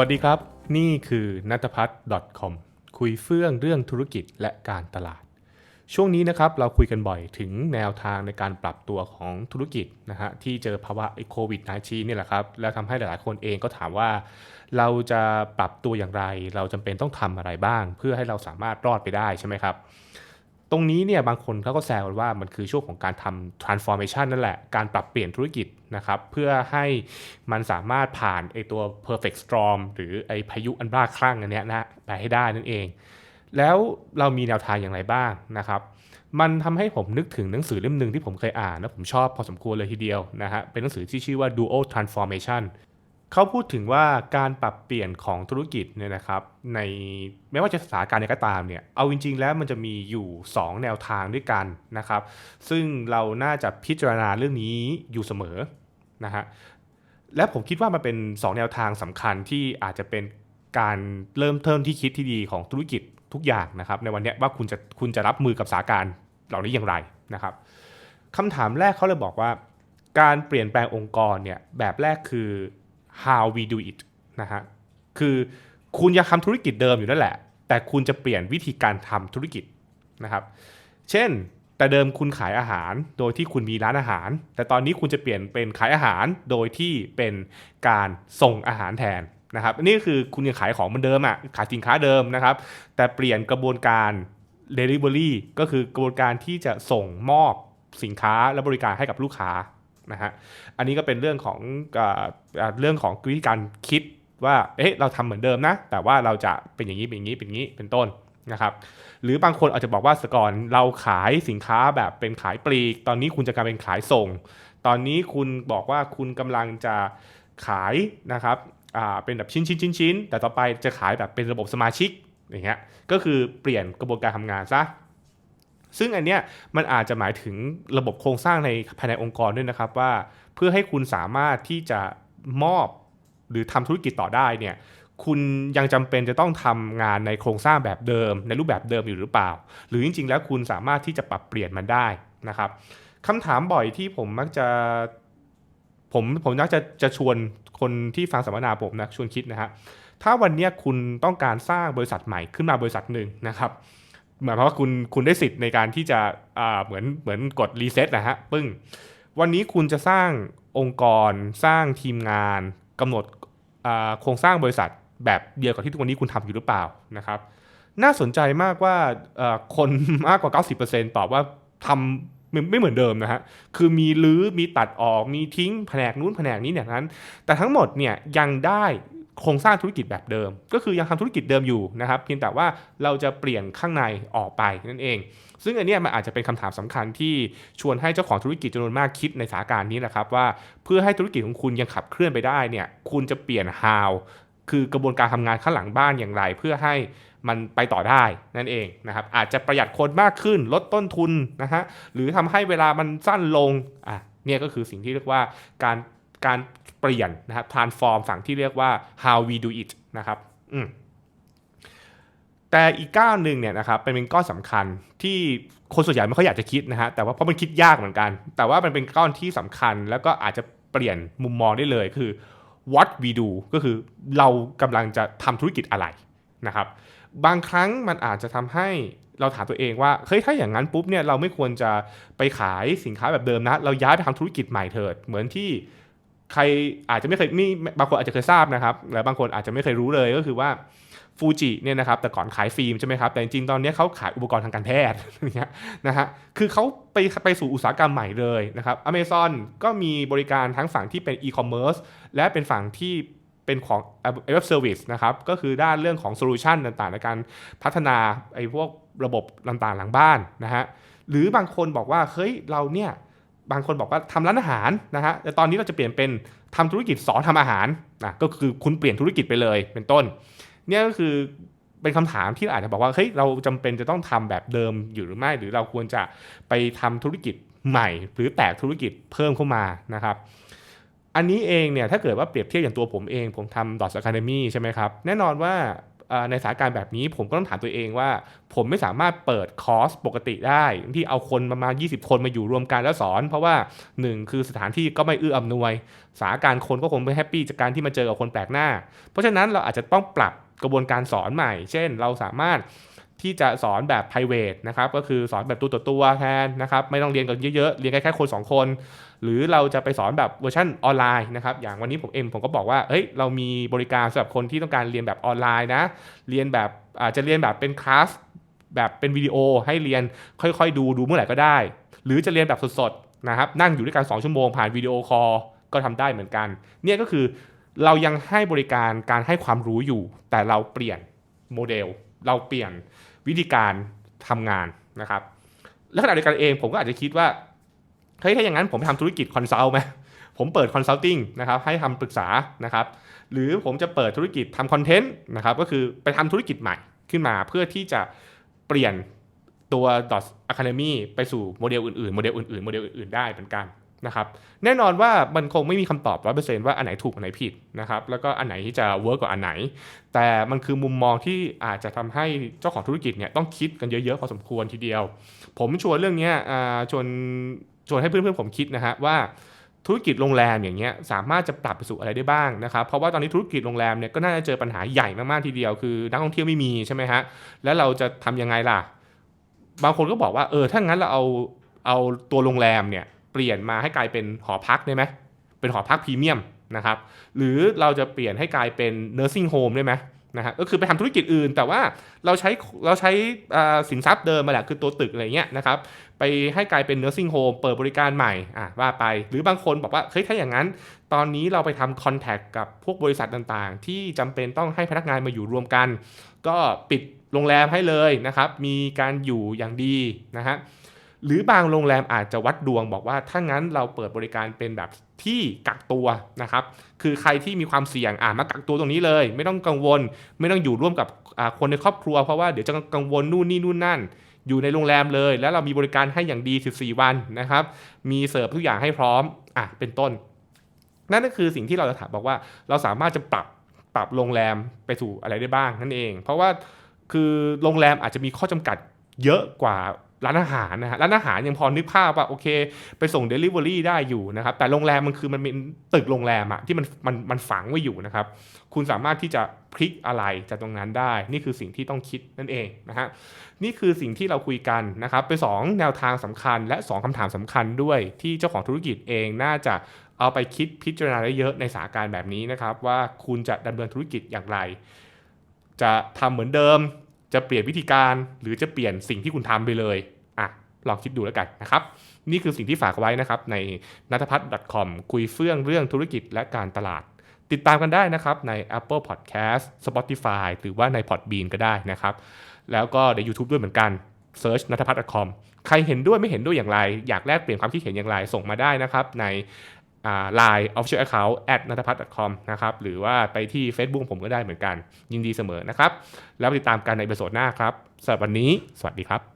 วัสดีครับ นี่คือนัทพัฒน์ .com คุยเฟื่องเรื่องธุรกิจและการตลาด ช่วงนี้นะครับเราคุยกันบ่อยถึงแนวทางในการปรับตัวของธุรกิจนะฮะที่เจอภาวะโควิด -19 นี่แหละครับ แล้วทำให้หลายๆคนเองก็ถามว่า เราจะปรับตัวอย่างไร เราจำเป็นต้องทำอะไรบ้าง เพื่อให้เราสามารถรอดไปได้ใช่ไหมครับ ตรงนี้เนี่ยบางคนเขาก็แซวกันว่ามันคือช่วงของการทำ transformation นั่นแหละ การปรับเปลี่ยนธุรกิจนะครับ เพื่อให้มันสามารถผ่านไอตัว perfect storm หรือไอพายุอันบ้าคลั่งอันเนี้ยนะไปให้ได้นั่นเอง แล้วเรามีแนวทางอย่างไรบ้างนะครับ มันทำให้ผมนึกถึงหนังสือเล่มหนึ่งที่ผมเคยอ่าน แล้วผมชอบพอสมควรเลยทีเดียวนะฮะเป็นหนังสือที่ชื่อว่า dual transformation เขาพูดถึงว่าการปรับเปลี่ยนของธุรกิจเนี่ยนะครับ ในไม่ว่าจะสถานการณ์ใดก็ตามเนี่ยเอาจริง ๆ แล้วมันจะมีอยู่ 2 แนวทางด้วยกันนะครับ ซึ่งเราน่าจะพิจารณาเรื่องนี้อยู่เสมอนะฮะและผมคิดว่ามันเป็น 2 แนวทางสำคัญที่อาจจะเป็นการเริ่มเทิมที่คิดที่ดีของธุรกิจทุกอย่างนะครับ ในวันนี้ว่าคุณจะคุณจะรับมือกับสถานการณ์เหล่านี้อย่างไรนะครับคำถามแรกเขาเลยบอกว่า การเปลี่ยนแปลงองค์กรเนี่ยแบบแรกคือ how we do it นะฮะคือคุณยังทำธุรกิจเดิมอยู่นั่นแหละ แต่คุณจะเปลี่ยนวิธีการทำธุรกิจนะครับ เช่นแต่เดิมคุณขายอาหารโดยที่คุณมีร้านอาหาร แต่ตอนนี้คุณจะเปลี่ยนเป็นขายอาหารโดยที่เป็นการส่งอาหารแทนนะครับอันนี่คือคุณยังขายของเหมือนเดิมอะขายสินค้าเดิมนะครับ แต่เปลี่ยนกระบวนการ delivery ก็คือกระบวนการที่จะส่งมอบสินค้าและบริการให้กับลูกค้า นะฮะอันนี้ก็เป็นเรื่องของเอ่อเรื่องของวิธีการคิดว่าเอ๊ะเราทำเหมือนเดิมนะ แต่ว่าเราจะเป็นอย่างนี้เป็นอย่างนี้เป็นอย่างนี้เป็นต้นนะครับหรือบางคนอาจจะบอกว่าสก่อนเราขายสินค้าแบบเป็นขายปลีก ตอนนี้คุณจะกลายเป็นขายส่ง ตอนนี้คุณบอกว่าคุณกำลังจะขายนะครับอ่าเป็นแบบชิ้นชิ้นชิ้นชิ้นแต่ต่อไปจะขายแบบเป็นระบบสมาชิกอย่างเงี้ยก็คือเปลี่ยนกระบวนการทำงานซะ ซึ่งอันเนี้ยมันอาจจะหมายถึงระบบโครงสร้างในภายในองค์กรด้วยนะครับว่า เพื่อให้คุณสามารถที่จะมอบหรือทำธุรกิจต่อได้เนี่ยคุณยังจำเป็นจะต้องทำงานในโครงสร้างแบบเดิม ในรูปแบบเดิมอยู่หรือเปล่า หรือจริง ๆ แล้วคุณสามารถที่จะปรับเปลี่ยนมันได้นะครับคำถามบ่อยที่ผมมักจะผมผมมักจะจะชวนคนที่ฟังสัมมนาผมนะชวนคิดนะฮะถ้าวันเนี้ยคุณต้องการสร้างบริษัทใหม่ขึ้นมาบริษัทหนึ่งนะครับ หมายความว่าคุณคุณได้สิทธิ์ในการที่จะอ่าเหมือนเหมือนกดรีเซ็ตนะฮะปึ้งวันนี้คุณจะสร้างองค์กรสร้างทีมงานกำหนดโครงสร้างบริษัทแบบเดียวกับที่ทุกวันนี้คุณทำอยู่หรือเปล่านะครับ น่าสนใจมากว่าคนมากกว่า 90%ตอบว่าทำไม่ไม่เหมือนเดิมนะฮะ คือมีลื้อมีตัดออกมีทิ้งแผนกนู้นแผนกนี้เนี่ยนั้น แต่ทั้งหมดเนี่ยยังได้ โครงสร้างธุรกิจแบบเดิม ก็คือยังทำธุรกิจเดิมอยู่นะครับเพียงแต่ว่าเราจะเปลี่ยนข้างในออกไปนั่นเอง ซึ่งอันนี้มันอาจจะเป็นคำถามสำคัญที่ชวนให้เจ้าของธุรกิจจำนวนมากคิดในสถานการณ์นี้แหละครับว่าเพื่อให้ธุรกิจของคุณยังขับเคลื่อนไปได้เนี่ยคุณจะเปลี่ยน how คือกระบวนการทำงานข้างหลังบ้านอย่างไร เพื่อให้มันไปต่อได้นั่นเองนะครับอาจจะประหยัดคนมากขึ้นลดต้นทุนนะฮะหรือทำให้เวลามันสั้นลงอะเนี่ยก็คือสิ่งที่เรียกว่าการ การเปลี่ยนนะครับ transform ฝั่งที่เรียกว่า how we do it นะครับแต่อีกก้าวหนึ่งเนี่ยนะครับเป็นเป็นก้อนสำคัญที่คนส่วนใหญ่ไม่ค่อยอยากจะคิดนะฮะแต่ว่าเพราะมันคิดยากเหมือนกัน แต่ว่ามันเป็นก้อนที่สำคัญ แล้วก็อาจจะเปลี่ยนมุมมองได้เลยคือ what we do ก็คือเรากำลังจะทำธุรกิจอะไรนะครับ บางครั้งมันอาจจะทำให้เราถามตัวเองว่าเฮ้ยถ้าอย่างนั้นปุ๊บเนี่ยเราไม่ควรจะไปขายสินค้าแบบเดิมนะ เราย้ายไปทำธุรกิจใหม่เถิด เหมือนที่ ใครอาจจะไม่เคยนี่บางคนอาจจะเคยทราบนะครับและบางคนอาจจะไม่เคยรู้เลยก็คือว่าฟูจิเนี่ยนะครับแต่ก่อนขายฟิล์มใช่ไหมครับแต่จริงๆตอนนี้เขาขายอุปกรณ์ทางการแพทย์อย่างเงี้ยนะฮะคือเขาไปไปสู่อุตสาหกรรมใหม่เลยนะครับอเมซอนก็มีบริการทั้งฝั่งที่เป็นอีคอมเมิร์ซและเป็นฝั่งที่เป็นของเว็บเซอร์วิสนะครับก็คือด้านเรื่องของโซลูชันต่างๆ ในการพัฒนาไอ้พวกระบบต่างๆหลังบ้านนะฮะหรือบางคนบอกว่าเฮ้ยเราเนี่ย บางคนบอกว่าทำร้านอาหารนะฮะแต่ตอนนี้เราจะเปลี่ยนเป็นทำธุรกิจสอนทำอาหารนะก็คือคุณเปลี่ยนธุรกิจไปเลยเป็นต้น เนี่ยก็คือเป็นคำถามที่อาจจะบอกว่าเฮ้ยเราจำเป็นจะต้องทำแบบเดิมอยู่หรือไม่ หรือเราควรจะไปทำธุรกิจใหม่ หรือแตกธุรกิจเพิ่มเข้ามานะครับอันนี้เองเนี่ยถ้าเกิดว่าเปรียบเทียบอย่างตัวผมเอง ผมทำ Dots Academy ใช่ไหมครับ แน่นอนว่า ในสถานการณ์แบบนี้ผมก็ต้องถามตัวเองว่า ผมไม่สามารถเปิดคอร์สปกติได้ ที่เอาคนประมาณ 20 คนมาอยู่รวมกันแล้วสอน เพราะว่า 1 คือสถานที่ก็ไม่เอื้ออำนวยสถานการณ์คนก็คงไม่แฮปปี้จากการที่มาเจอกับคนแปลกหน้า เพราะฉะนั้นเราอาจจะต้องปรับกระบวนการสอนใหม่ เช่น เราสามารถ ที่จะสอนแบบ p r i v a t นะครับก็คือสอนแบบตัวต่อตัวแทนนะครับไม่ต้องเรียนกันเยอะๆ เรียนแค่แค่คน 2 คน หรือเราจะไปสอนแบบเวอร์ชันออนไลน์นะครับอย่างวันนี้ผมเองผมก็บอกว่าเฮ้ยเรามีบริการสำหรับคนที่ต้องการเรียนแบบออนไลน์นะเรียนแบบอาจจะเรียนแบบเป็นคลาสแบบเป็นวิดีโอให้เรียนค่อยๆ ดูดูเมื่อไหร่ก็ได้ หรือจะเรียนแบบสดๆนะครับนั่งอยู่ด้วยกัน 2 ชั่วโมงผ่านวิดีโอคอลก็ทำได้เหมือนกัน เนี่ยก็คือเรายังให้บริการการให้ความรู้อยู่ แต่เราเปลี่ยนโมเดล เราเปลี่ยนวิธีการทำงานนะครับ และขณะเดียวกันเองผมก็อาจจะคิดว่าเฮ้ยถ้าอย่างนั้นผมทำธุรกิจคอนซัลท์ไหมผมเปิดคอนซัลทิงนะครับให้ทำปรึกษานะครับหรือผมจะเปิดธุรกิจทำคอนเทนต์นะครับก็คือไปทำธุรกิจใหม่ขึ้นมาเพื่อที่จะเปลี่ยนตัว Dot Academy ไปสู่โมเดลอื่นๆ โมเดลอื่นๆ โมเดลอื่นๆ ได้เหมือนกัน นะครับแน่นอนว่ามันคงไม่มีคำตอบ100%ว่าอันไหนถูกอันไหนผิดนะครับแล้วก็อันไหนที่จะเวิร์กกว่าอันไหน แต่มันคือมุมมองที่อาจจะทำให้เจ้าของธุรกิจเนี่ยต้องคิดกันเยอะๆพอสมควรทีเดียว ผมชวนเรื่องนี้ชวนชวนให้เพื่อนๆผมคิดนะฮะว่าธุรกิจโรงแรมอย่างเงี้ยสามารถจะปรับไปสู่อะไรได้บ้างนะครับเพราะว่าตอนนี้ธุรกิจโรงแรมเนี่ยก็น่าจะเจอปัญหาใหญ่มากๆทีเดียวคือนักท่องเที่ยวไม่มีใช่ไหมฮะแล้วเราจะทำยังไงล่ะ บางคนก็บอกว่าเออถ้างั้นเราเอาเอาตัวโรงแรมเนี่ย ปลี่ยนมาให้กลายเป็นหอพักได้ไหมเป็นหอพักพรีเมียมนะครับหรือเราจะเปลี่ยนให้กลายเป็น nursing home ได้ไหมนะฮะก็คือไปทำธุรกิจอื่น แต่ว่าเราใช้เราใช้สินทรัพย์เดิมมาแหละคือตัวตึกอะไรเงี้ยนะครับไปให้กลายเป็น nursing home เปิดบริการใหม่อะว่าไป หรือบางคนบอกว่าเฮ้ยถ้าอย่างนั้น ตอนนี้เราไปทำคอนแทคกับพวกบริษัทต่างๆ ที่จำเป็นต้องให้พนักงานมาอยู่รวมกัน ก็ปิดโรงแรมให้เลยนะครับมีการอยู่อย่างดีนะฮะ หรือบางโรงแรมอาจจะวัดดวงบอกว่าถ้างั้นเราเปิดบริการเป็นแบบที่กักตัวนะครับ คือใครที่มีความเสี่ยงอ่ามากักตัวตรงนี้เลย ไม่ต้องกังวล ไม่ต้องอยู่ร่วมกับคนในครอบครัวเพราะว่าเดี๋ยวจะกังวลนู่นนี่นู่นนั่น อยู่ในโรงแรมเลย แล้วเรามีบริการให้อย่างดี 14 วันนะครับ มีเสิร์ฟทุกอย่างให้พร้อมอะเป็นต้น นั่นก็คือสิ่งที่เราจะถามบอกว่า เราสามารถจะปรับปรับโรงแรมไปสู่อะไรได้บ้างนั่นเอง เพราะว่าคือโรงแรมอาจจะมีข้อจำกัดเยอะกว่า ร้านอาหารนะฮะร้านอาหารยังพอนึกภาพว่าโอเค ไปส่ง Delivery ได้อยู่นะครับ แต่โรงแรมมันคือมันเป็นตึกโรงแรมอะที่มันมันมันฝังไว้อยู่นะครับ คุณสามารถที่จะพลิกอะไรจากตรงนั้นได้ นี่คือสิ่งที่ต้องคิดนั่นเองนะฮะนี่คือสิ่งที่เราคุยกันนะครับเป็น2แนวทางสำคัญ และ 2คำถามสำคัญด้วยที่เจ้าของธุรกิจเองน่าจะเอาไปคิดพิจารณาได้เยอะในสถานการณ์แบบนี้นะครับ ว่าคุณจะดำเนินธุรกิจอย่างไร จะทำเหมือนเดิม จะเปลี่ยนวิธีการหรือจะเปลี่ยนสิ่งที่คุณทำไปเลย อะลองคิดดูแล้วกันนะครับ นี่คือสิ่งที่ฝากไว้นะครับ ในนัทพัฒน์ .com คุยเฟื่องเรื่องธุรกิจและการตลาด ติดตามกันได้นะครับใน Apple Podcast Spotify หรือว่าใน Podbean ก็ได้นะครับ แล้วก็ใน YouTube ด้วยเหมือนกัน Search นัทพัฒน์ .com ใครเห็นด้วยไม่เห็นด้วยอย่างไร อยากแลกเปลี่ยนความคิดเห็นอย่างไรส่งมาได้นะครับใน Line Official Account at นัทพัฒน์ .com นะครับหรือว่าไปที่ Facebook ผมก็ได้เหมือนกัน ยินดีเสมอนะครับ แล้วติดตามกันในเอพิโซดหน้าครับสำหรับวันนี้ สวัสดีครับ